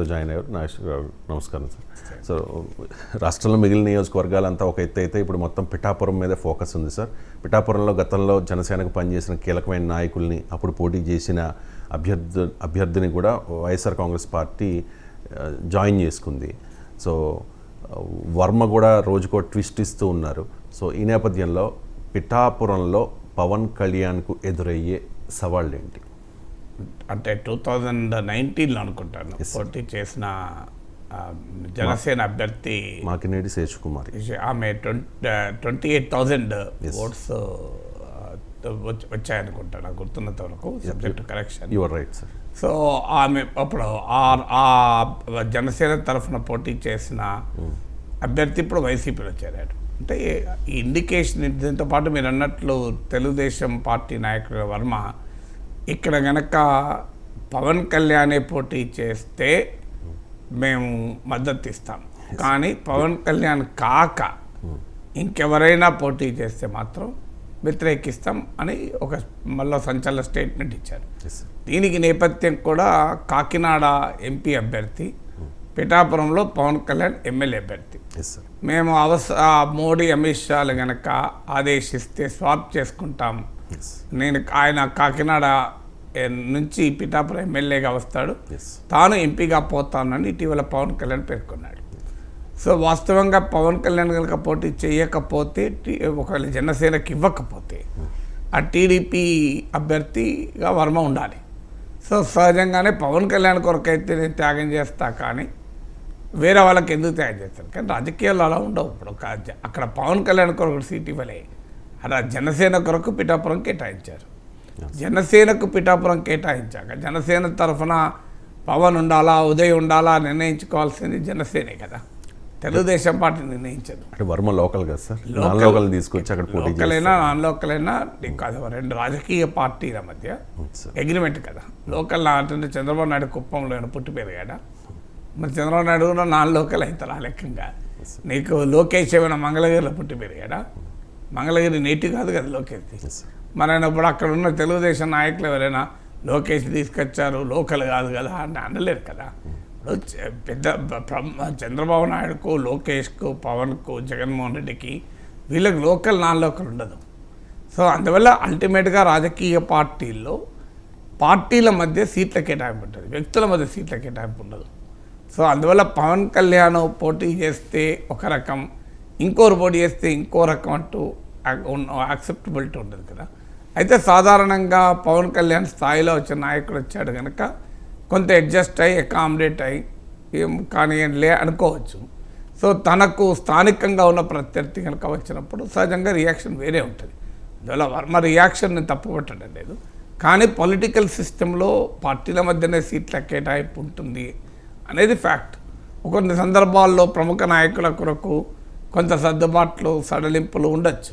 Join అయ్యారు. నాగేశ్వర గారు నమస్కారం సార్. సో రాష్ట్రంలో మిగిలిన నియోజకవర్గాలంతా ఒక ఎత్తు అయితే ఇప్పుడు మొత్తం పిఠాపురం మీద ఫోకస్ ఉంది సార్. పిఠాపురంలో గతంలో జనసేనకు పనిచేసిన కీలకమైన నాయకుల్ని అప్పుడు పోటీ చేసిన అభ్యర్థి అభ్యర్థిని కూడా వైఎస్ఆర్ కాంగ్రెస్ పార్టీ జాయిన్ చేసుకుంది. సో వర్మ కూడా రోజుకో ట్విస్ట్ ఇస్తూ ఉన్నారు. సో ఈ నేపథ్యంలో పిఠాపురంలో పవన్ కళ్యాణ్కు ఎదురయ్యే సవాళ్ళు ఏంటి అంటే టూ థౌజండ్ నైన్టీన్లో అనుకుంటాను. పోటీ చేసిన జనసేన అభ్యర్థి మాకినేడి శేష్ కుమారి. ఆమె twenty twenty eight thousand votes వచ్చాయనుకుంటాను. నాకు గుర్తున్నంత వరకు subject correction you're right sir so ఆమె అప్పుడు ఆ- ఆ జనసేన తరఫున పోటీ చేసిన అభ్యర్థి ఇప్పుడు వైసీపీలో చేరాడు. అంటే ఈ ఇండికేషన్ దీంతో పాటు మీరు అన్నట్లు తెలుగుదేశం పార్టీ నాయకుడు వర్మ ఇక్కడ గనక పవన్ కళ్యాణే పోటీ చేస్తే మేము మద్దతు ఇస్తాం. కానీ పవన్ కళ్యాణ్ కాక ఇంకెవరైనా పోటీ చేస్తే మాత్రం వ్యతిరేకిస్తాం అని ఒక మళ్ళీ సంచలన స్టేట్మెంట్ ఇచ్చారు. దీనికి నేపథ్యం కూడా కాకినాడ ఎంపీ అభ్యర్థి పిఠాపురంలో పవన్ కళ్యాణ్ ఎమ్మెల్యే అభ్యర్థి. మేము అవస మోడీ అమిత్ షాలు గనక ఆదేశిస్తే స్వాప్ చేసుకుంటాం నేను ఆయన కాకినాడ నుంచి పిఠాపురం ఎమ్మెల్యేగా వస్తాడు. తాను ఎంపీగా పోతానని ఇటీవల పవన్ కళ్యాణ్ పేర్కొన్నాడు. సో వాస్తవంగా పవన్ కళ్యాణ్ కనుక పోటీ చేయకపోతే ఒకవేళ జనసేనకి ఇవ్వకపోతే ఆ టీడీపీ అభ్యర్థిగా వర్మ ఉండాలి. సో సహజంగానే పవన్ కళ్యాణ్ కొరకైతే నేను త్యాగం చేస్తా కానీ వేరే వాళ్ళకి ఎందుకు త్యాగం చేస్తాను కానీ రాజకీయాలు అలా ఉండవు ఇప్పుడు. అక్కడ పవన్ కళ్యాణ్ కొరకు సీట్ ఇవ్వలే. అలా జనసేన కొరకు పిఠాపురం కేటాయించారు. జనసేనకు పిఠాపురం కేటాయించాక జనసేన తరఫున పవన్ ఉండాలా ఉదయ్ ఉండాలా నిర్ణయించుకోవాల్సింది జనసేనే కదా. తెలుగుదేశం పార్టీ నిర్ణయించదు. అంటే వర్మ లోకల్ కదా సార్? లోకల్ తీసుకొచ్చి అక్కడ పోటీ లోకల్ అయినా నాన్ లోకల్ అయినా నీకు కాదు రెండు రాజకీయ పార్టీల మధ్య అగ్రిమెంట్ కదా. లోకల్ అంటే చంద్రబాబు నాయుడు కుప్పంలో పుట్టి పెరిగాడా మరి చంద్రబాబు నాయుడు కూడా నాన్ లోకల్ ఆ లెక్కంగా? నీకు లోకేష్ ఏమైనా మంగళగిరిలో పుట్టి పెరిగాడా మంగళగిరి నేటి కాదు కదా లోకేష్. ఇప్పుడు అక్కడ ఉన్న తెలుగుదేశం నాయకులు ఎవరైనా లోకేష్ తీసుకొచ్చారు లోకల్ కాదు కదా అని అనలేరు కదా. ఇప్పుడు పెద్ద చంద్రబాబు నాయుడుకు లోకేష్కు పవన్కు జగన్మోహన్ రెడ్డికి వీళ్ళకి లోకల్ నాన్ లోకల్ ఉండదు. సో అందువల్ల అల్టిమేట్గా రాజకీయ పార్టీల్లో పార్టీల మధ్య సీట్ల కేటాయింపు ఉంటుంది వ్యక్తుల మధ్య సీట్ల కేటాయింపు ఉండదు. సో అందువల్ల పవన్ కళ్యాణ్ పోటీ చేస్తే ఒక రకం ఇంకోరు పోటీ చేస్తే ఇంకో రకం అంటూ యాక్సెప్టబిలిటీ ఉంటుంది కదా. అయితే సాధారణంగా పవన్ కళ్యాణ్ స్థాయిలో వచ్చిన నాయకుడు వచ్చాడు కనుక కొంత అడ్జస్ట్ అయ్యి అకామిడేట్ అయ్యి ఏం కానిలే అనుకోవచ్చు. సో తనకు స్థానికంగా ఉన్న ప్రత్యర్థి కనుక వచ్చినప్పుడు సహజంగా రియాక్షన్ వేరే ఉంటుంది. అందువల్ల వర్మ రియాక్షన్ని తప్పుపట్టడం లేదు. కానీ పొలిటికల్ సిస్టంలో పార్టీల మధ్యనే సీట్ల కేటాయింపు ఉంటుంది అనేది ఫ్యాక్ట్ కొన్ని సందర్భాల్లో ప్రముఖ నాయకుల కొరకు కొంత సర్దుబాట్లు సడలింపులు ఉండొచ్చు.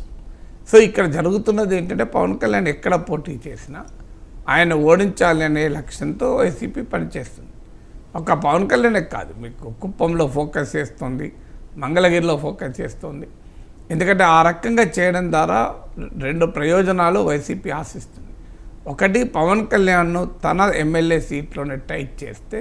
సో ఇక్కడ జరుగుతున్నది ఏంటంటే పవన్ కళ్యాణ్ ఎక్కడ పోటీ చేసినా ఆయన ఓడించాలి అనే లక్ష్యంతో వైసీపీ పనిచేస్తుంది. ఒక పవన్ కళ్యాణే కాదు మీకు కుప్పంలో ఫోకస్ చేస్తుంది మంగళగిరిలో ఫోకస్ చేస్తుంది. ఎందుకంటే ఆ రకంగా చేయడం ద్వారా రెండు ప్రయోజనాలు వైసీపీ ఆశిస్తుంది. ఒకటి పవన్ కళ్యాణ్ను తన ఎమ్మెల్యే సీట్లోనే టైట్ చేస్తే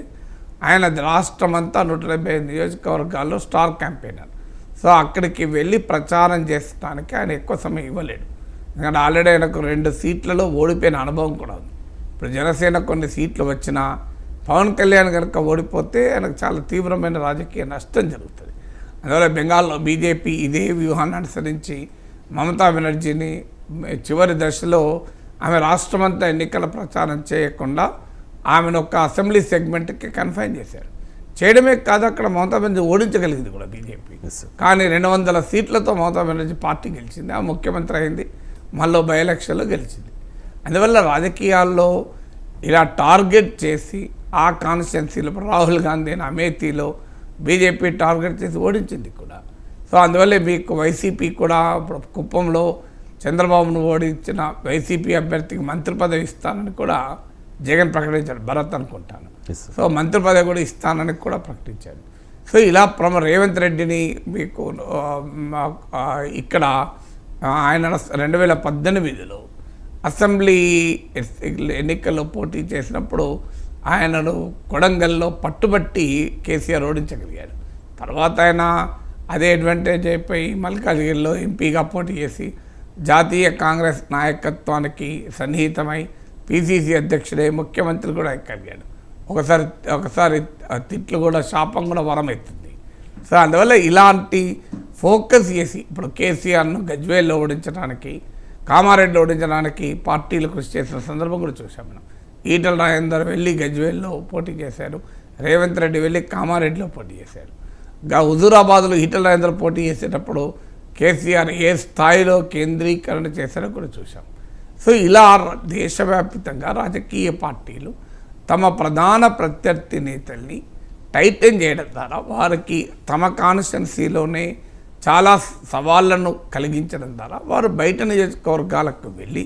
ఆయన రాష్ట్రమంతా నూట డెబ్బై నియోజకవర్గాల్లో స్టార్ క్యాంపెయినర్. సో అక్కడికి వెళ్ళి ప్రచారం చేసడానికి ఆయన ఎక్కువ సమయం ఇవ్వలేడు. ఎందుకంటే ఆల్రెడీ ఆయనకు రెండు సీట్లలో ఓడిపోయిన అనుభవం కూడా ఉంది. ఇప్పుడు జనసేన కొన్ని సీట్లు వచ్చినా పవన్ కళ్యాణ్ కనుక ఓడిపోతే ఆయనకు చాలా తీవ్రమైన రాజకీయ నష్టం జరుగుతుంది. అందువల్ల బెంగాల్లో బీజేపీ ఇదే వ్యూహాన్ని అనుసరించి మమతా బెనర్జీని చివరి దశలో ఆమె రాష్ట్రమంతా ఎన్నికల ప్రచారం చేయకుండా ఆమెను ఒక అసెంబ్లీ సెగ్మెంట్కి కన్ఫైన్ చేశారు. చేయడమే కాదు అక్కడ మమతా బెనర్జీ ఓడించగలిగింది కూడా బీజేపీ. కానీ రెండు వందల సీట్లతో మమతా బెనర్జీ పార్టీ గెలిచింది. ఆ ముఖ్యమంత్రి అయింది. మళ్ళీ బై ఎలక్షన్లో గెలిచింది. అందువల్ల రాజకీయాల్లో ఇలా టార్గెట్ చేసి ఆ కాన్స్టిట్యున్సీలో రాహుల్ గాంధీని అమేథీలో బీజేపీ టార్గెట్ చేసి ఓడించింది కూడా. సో అందువల్లే మీకు వైసీపీ కూడా కుప్పంలో చంద్రబాబును ఓడించిన వైసీపీ అభ్యర్థికి మంత్రి పదవి ఇస్తానని కూడా జగన్ ప్రకటించాడు. భరత్ అనుకుంటాను. సో మంత్రి పదవి కూడా ఇస్తానని కూడా ప్రకటించాడు. సో ఇలా ప్రమ రేవంత్ రెడ్డిని మీకు ఇక్కడ ఆయన రెండు వేల పద్దెనిమిదిలో అసెంబ్లీ ఎన్నికల్లో పోటీ చేసినప్పుడు ఆయనను కొడంగల్లో పట్టుబట్టి కేసీఆర్ ఓడించగలిగాడు. తర్వాత ఆయన అదే అడ్వాంటేజ్ అయిపోయి మల్కాజ్గిరిలో ఎంపీగా పోటీ చేసి జాతీయ కాంగ్రెస్ నాయకత్వానికి సన్నిహితమై పీసీసీ అధ్యక్షుడై ముఖ్యమంత్రి కూడా ఎక్కగలిగాడు ఒకసారి ఒకసారి తిట్లు కూడా శాపం కూడా వరం ఎత్తుంది. సో అందువల్ల ఇలాంటి ఫోకస్ చేసి ఇప్పుడు కేసీఆర్ను గజ్వేల్లో ఓడించడానికి కామారెడ్డిలో ఓడించడానికి పార్టీలు కృషి చేసిన సందర్భం కూడా చూసాం మనం. ఈటల రాజేందర్ వెళ్ళి గజ్వేల్లో పోటీ చేశారు. రేవంత్ రెడ్డి వెళ్ళి కామారెడ్డిలో పోటీ చేశారు. గా హుజూరాబాద్లో ఈటల రాజేందర్ పోటీ చేసేటప్పుడు కేసీఆర్ ఏ స్థాయిలో కేంద్రీకరణ చేశారో కూడా చూసాం సో ఇలా దేశవ్యాప్తంగా రాజకీయ పార్టీలు తమ ప్రధాన ప్రత్యర్థి నేతల్ని టైటన్ చేయడం ద్వారా వారికి తమ కాన్స్టిట్యున్సీలోనే చాలా సవాళ్ళను కలిగించడం ద్వారా వారు బయట నియోజకవర్గాలకు వెళ్ళి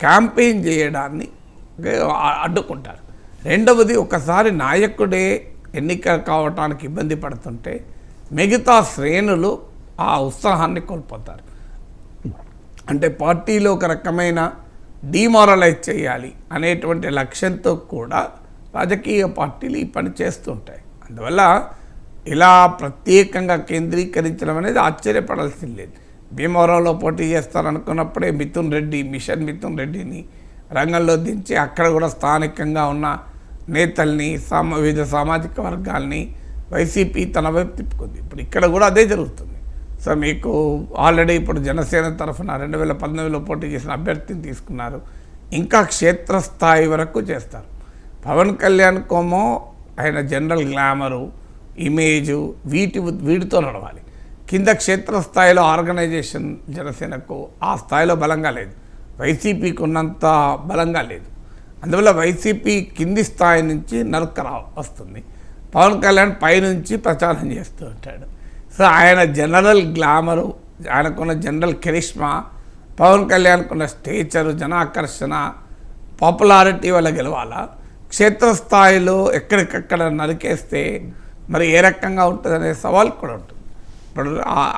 క్యాంపెయిన్ చేయడాన్ని అడ్డుకుంటారు. రెండవది ఒకసారి నాయకుడే ఎన్నిక కావటానికి ఇబ్బంది పడుతుంటే మిగతా శ్రేణులు ఆ ఉత్సాహాన్ని కోల్పోతారు. అంటే పార్టీలో ఒక రకమైన డీమారలైజ్ చేయాలి అనేటువంటి లక్ష్యంతో కూడా రాజకీయ పార్టీలు ఈ పని చేస్తుంటాయి. అందువల్ల ఇలా ప్రత్యేకంగా కేంద్రీకరించడం అనేది ఆశ్చర్యపడాల్సింది లేదు. భీమవరంలో పోటీ చేస్తారనుకున్నప్పుడే మిథున్ రెడ్డి మిషన్ మిథున్ రెడ్డిని రంగంలో దించి అక్కడ కూడా స్థానికంగా ఉన్న నేతల్ని సామ వివిధ సామాజిక వర్గాల్ని వైసీపీ తన వైపు తిప్పుకుంది. ఇప్పుడు ఇక్కడ కూడా అదే జరుగుతుంది. సో మీకు ఆల్రెడీ ఇప్పుడు జనసేన తరఫున రెండు వేల పంతొమ్మిదిలో పోటీ చేసిన అభ్యర్థిని తీసుకున్నారు. ఇంకా క్షేత్రస్థాయి వరకు చేస్తారు. పవన్ కళ్యాణ్ కోమో ఆయన జనరల్ గ్లామరు ఇమేజు వీటి వీటితో నడవాలి. కింద క్షేత్రస్థాయిలో ఆర్గనైజేషన్ జనసేనకు ఆ స్థాయిలో బలంగా లేదు. వైసీపీకి ఉన్నంత బలంగా లేదు. అందువల్ల వైసీపీ కింది స్థాయి నుంచి నరుక్కరా వస్తుంది. పవన్ కళ్యాణ్ పైనుంచి ప్రచారం చేస్తూ ఉంటాడు. సో ఆయన జనరల్ గ్లామరు ఆయనకున్న జనరల్ కెరిష్మా పవన్ కళ్యాణ్కున్న స్టేచరు జనాకర్షణ పాపులారిటీ వల్ల గెలవాలా? క్షేత్రస్థాయిలో ఎక్కడికక్కడ నరికేస్తే మరి ఏ రకంగా ఉంటుంది అనే సవాల్ కూడా ఉంటుంది. ఇప్పుడు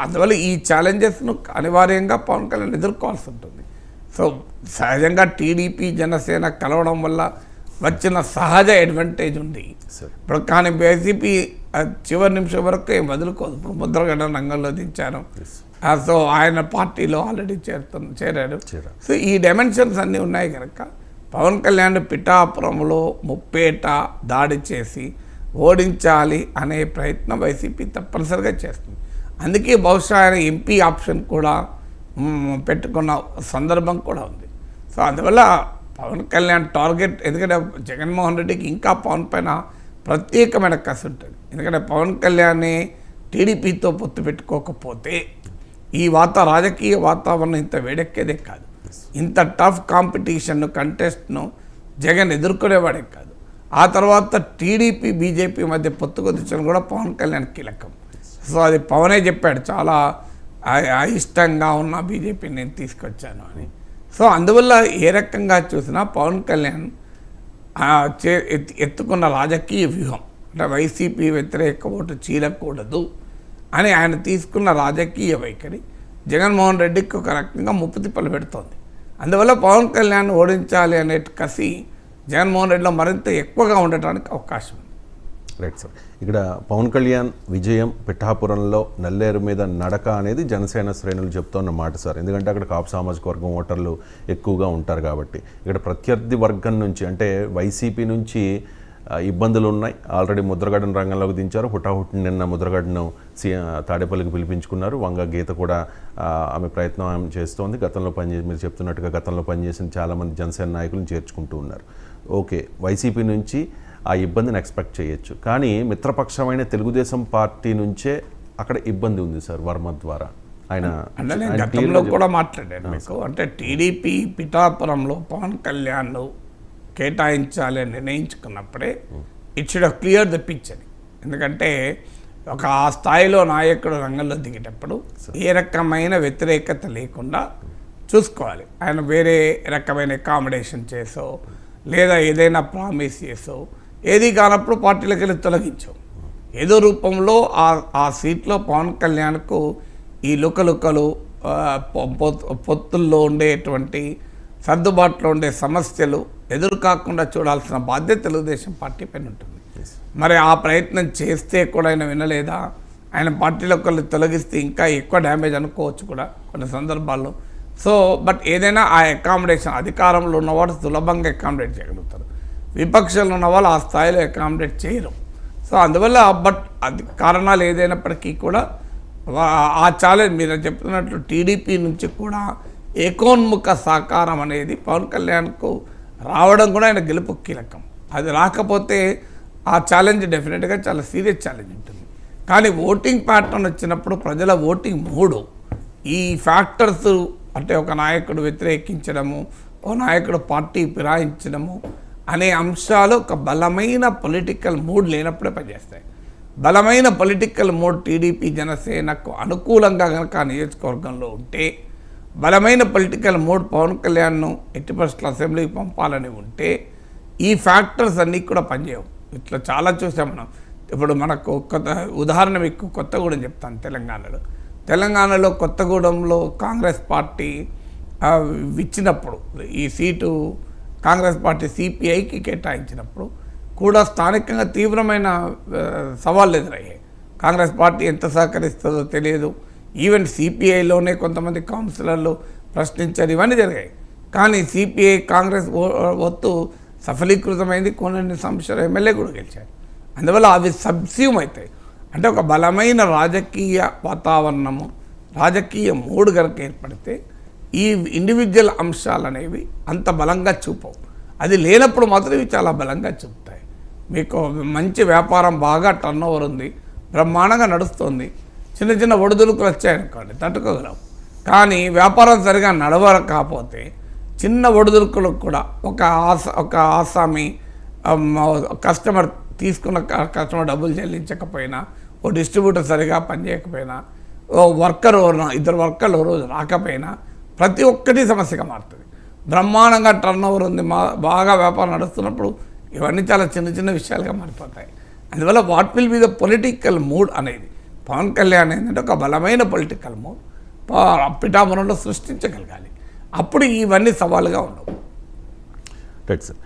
అందువల్ల ఈ ఛాలెంజెస్ను అనివార్యంగా పవన్ కళ్యాణ్ ఎదుర్కోవాల్సి ఉంటుంది సో సహజంగా టీడీపీ జనసేన కలవడం వల్ల వచ్చిన సహజ అడ్వాంటేజ్ ఉంది. ఇప్పుడు కానీ బీజేపీ చివరి నిమిషం వరకు ఏం వదులుకోదు. ఇప్పుడు ముద్రగడ్డ రంగంలో దించాను. సో ఆయన పార్టీలో ఆల్రెడీ చేరుతు చేరాడు. సో ఈ డైమెన్షన్స్ అన్నీ ఉన్నాయి కనుక పవన్ కళ్యాణ్ పిఠాపురంలో ముప్పేట దాడి చేసి ఓడించాలి అనే ప్రయత్నం వైసీపీ తప్పనిసరిగా చేస్తుంది. అందుకే బహుశా ఆయన ఎంపీ ఆప్షన్ కూడా పెట్టుకున్న సందర్భం కూడా ఉంది. సో అందువల్ల పవన్ కళ్యాణ్ టార్గెట్ ఎందుకంటే జగన్మోహన్ రెడ్డికి ఇంకా పవన్ పైన ప్రత్యేకమైన కసి ఉంటుంది. ఎందుకంటే పవన్ కళ్యాణ్ని టీడీపీతో పొత్తు పెట్టుకోకపోతే ఈ వాత రాజకీయ వాతావరణం ఇంత వేడెక్కేదే కాదు. ఇంత టఫ్ కాంపిటీషన్ కంటెస్ట్ను జగన్ ఎదుర్కొనేవాడే కాదు. ఆ తర్వాత టీడీపీ బీజేపీ మధ్య పొత్తు కుదిర్చడం కూడా పవన్ కళ్యాణ్ కీలకం. సో అది పవనే చెప్పాడు చాలా అయిష్టంగా ఉన్న బీజేపీని నేను తీసుకొచ్చాను అని. సో అందువల్ల ఏ రకంగా చూసినా పవన్ కళ్యాణ్ చే ఎత్- ఎత్తుకున్న రాజకీయ వ్యూహం అంటే వైసీపీ వ్యతిరేక ఓటు చీలకూడదు అని ఆయన తీసుకున్న రాజకీయ వైఖరి జగన్మోహన్ రెడ్డికి ఒక రకంగా ముప్పుతిప్పలు పెడుతోంది. అందువల్ల పవన్ కళ్యాణ్ ఓడించాలి అనే కసి జగన్మోహన్ రెడ్డిలో మరింత ఎక్కువగా ఉండటానికి అవకాశం ఉంది. Right sir. ఇక్కడ పవన్ కళ్యాణ్ విజయం పిఠాపురంలో నల్లేరు మీద నడక అనేది జనసేన శ్రేణులు చెప్తున్న మాట సార్. ఎందుకంటే అక్కడ కాపు సామాజిక వర్గం ఓటర్లు ఎక్కువగా ఉంటారు కాబట్టి. ఇక్కడ ప్రత్యర్థి వర్గం నుంచి అంటే వైసీపీ నుంచి ఇబ్బందులు ఉన్నాయి. ఆల్రెడీ ముద్రగడను రంగంలోకి దించారు. హుటాహుటి నిన్న ముద్రగడను సి తాడేపల్లికి పిలిపించుకున్నారు. వంగ గీత కూడా ఆమె ప్రయత్నం ఆమె చేస్తోంది. గతంలో పనిచేసి మీరు చెప్తున్నట్టుగా గతంలో పనిచేసిన చాలామంది జనసేన నాయకులను చేర్చుకుంటూ ఉన్నారు. ఓకే వైసీపీ నుంచి ఆ ఇబ్బందిని ఎక్స్పెక్ట్ చేయొచ్చు. కానీ మిత్రపక్షమైన తెలుగుదేశం పార్టీ నుంచే అక్కడ ఇబ్బంది ఉంది సార్ వర్మ ద్వారా. ఆయన గతంలో కూడా మాట్లాడాను మీకు. అంటే టీడీపీ పిఠాపురంలో పవన్ కళ్యాణ్ కేటాయించాలి అని నిర్ణయించుకున్నప్పుడే it should clear the pitch అని. ఎందుకంటే ఒక ఆ స్థాయిలో నాయకుడు రంగంలో దిగేటప్పుడు ఏ రకమైన వ్యతిరేకత లేకుండా చూసుకోవాలి. ఆయన వేరే రకమైన అకామిడేషన్ చేసో లేదా ఏదైనా ప్రామిస్ చేసో ఏది కానప్పుడు పార్టీలకు వెళ్ళి తొలగించావు ఏదో రూపంలో ఆ ఆ సీట్లో పవన్ కళ్యాణ్కు ఈ లుకలుకలు పొత్తుల్లో ఉండేటువంటి సర్దుబాటులో ఉండే సమస్యలు ఎదురు కాకుండా చూడాల్సిన బాధ్యత తెలుగుదేశం పార్టీ పైన ఉంటుంది. మరి ఆ ప్రయత్నం చేస్తే కూడా ఆయన వినలేదా? ఆయన పార్టీలో ఒకళ్ళు తొలగిస్తే ఇంకా ఎక్కువ డ్యామేజ్ అనుకోవచ్చు కూడా కొన్ని సందర్భాల్లో. సో బట్ ఏదైనా ఆ అకామిడేషన్ అధికారంలో ఉన్నవాడు సులభంగా అకామిడేట్ చేయగలుగుతారు. విపక్షంలో ఉన్న వాళ్ళు ఆ స్థాయిలో అకామిడేట్ చేయరు. సో అందువల్ల బట్ అది కారణాలు ఏదైనప్పటికీ కూడా ఆ ఛాలెంజ్ మీరు చెప్తున్నట్లు టీడీపీ నుంచి కూడా ఏకోన్ముఖ సహకారం అనేది పవన్ కళ్యాణ్కు రావడం కూడా ఆయన గెలుపు కీలకం. అది రాకపోతే ఆ ఛాలెంజ్ డెఫినెట్గా చాలా సీరియస్ ఛాలెంజ్ ఉంటుంది. కానీ ఓటింగ్ ప్యాటర్న్ వచ్చినప్పుడు ప్రజల ఓటింగ్ మూడు ఈ ఫ్యాక్టర్స్ అంటే ఒక నాయకుడు వ్యతిరేకించడము ఒక నాయకుడు పార్టీ ఫిరాయించడము అనే అంశాలు ఒక బలమైన పొలిటికల్ మూడ్ లేనప్పుడే పనిచేస్తాయి. బలమైన పొలిటికల్ మూడ్ టీడీపీ జనసేనకు అనుకూలంగా కనుక నియోజకవర్గంలో ఉంటే బలమైన పొలిటికల్ మూడ్ పవన్ కళ్యాణ్ను ఎట్టి పరిస్థితుల్లో అసెంబ్లీకి పంపాలని ఉంటే ఈ ఫ్యాక్టర్స్ అన్నీ కూడా పనిచేయవు. ఇట్లా చాలా చూసాం మనం. ఇప్పుడు మనకు కొత్త ఉదాహరణ మీకు కొత్తగూడెం చెప్తాను తెలంగాణలో. తెలంగాణలో కొత్తగూడెంలో కాంగ్రెస్ పార్టీ ఇచ్చినప్పుడు ఈ సీటు కాంగ్రెస్ పార్టీ సిపిఐకి కేటాయించినప్పుడు కూడా స్థానికంగా తీవ్రమైన సవాళ్ళు ఎదురయ్యాయి. కాంగ్రెస్ పార్టీ ఎంత సహకరిస్తుందో తెలియదు. ఈవెన్ సిపిఐలోనే కొంతమంది కౌన్సిలర్లు ప్రశ్నించారు. ఇవన్నీ జరిగాయి. కానీ సిపిఐ కాంగ్రెస్ ఓ- ఒత్తు సఫలీకృతమైంది. కొన్ని సంవత్సరాలు ఎమ్మెల్యే కూడా గెలిచారు. అందువల్ల అవి సబ్స్యూమ్ అవుతాయి అంటే ఒక బలమైన రాజకీయ వాతావరణము రాజకీయ మూడు కనుక ఏర్పడితే ఈ ఇండివిజువల్ అంశాలు అనేవి అంత బలంగా చూపవు. అది లేనప్పుడు మాత్రం ఇవి చాలా బలంగా చూపుతాయి. మీకు మంచి వ్యాపారం బాగా టర్న్ ఓవర్ ఉంది. బ్రహ్మాండంగా నడుస్తుంది. చిన్న చిన్న ఒడిదుడుకులు వచ్చాయనుకోండి తట్టుకోగలం. కానీ వ్యాపారం సరిగా నడవకపోతే చిన్న ఒడిదుడుకులకు కూడా ఒక ఆస ఒక ఆసామి కస్టమర్ తీసుకున్న కస్టమర్ డబ్బులు చెల్లించకపోయినా ఓ డిస్ట్రిబ్యూటర్ సరిగా పనిచేయకపోయినా ఓ వర్కర్ ఇద్దరు వర్కర్లు రోజు రాకపోయినా ప్రతి ఒక్కటి సమస్యగా మారుతుంది. బ్రహ్మాండంగా టర్న్ ఓవర్ ఉంది మా బాగా వ్యాపారం నడుస్తున్నప్పుడు ఇవన్నీ చాలా చిన్న చిన్న విషయాలుగా మారిపోతాయి. అందువల్ల what will be the political mood అనేది పవన్ కళ్యాణ్ ఏంటంటే ఒక బలమైన పొలిటికల్ మూవ్ పిఠాపురంలో సృష్టించగలగాలి. అప్పుడు ఇవన్నీ సవాలుగా ఉండవు. Right sir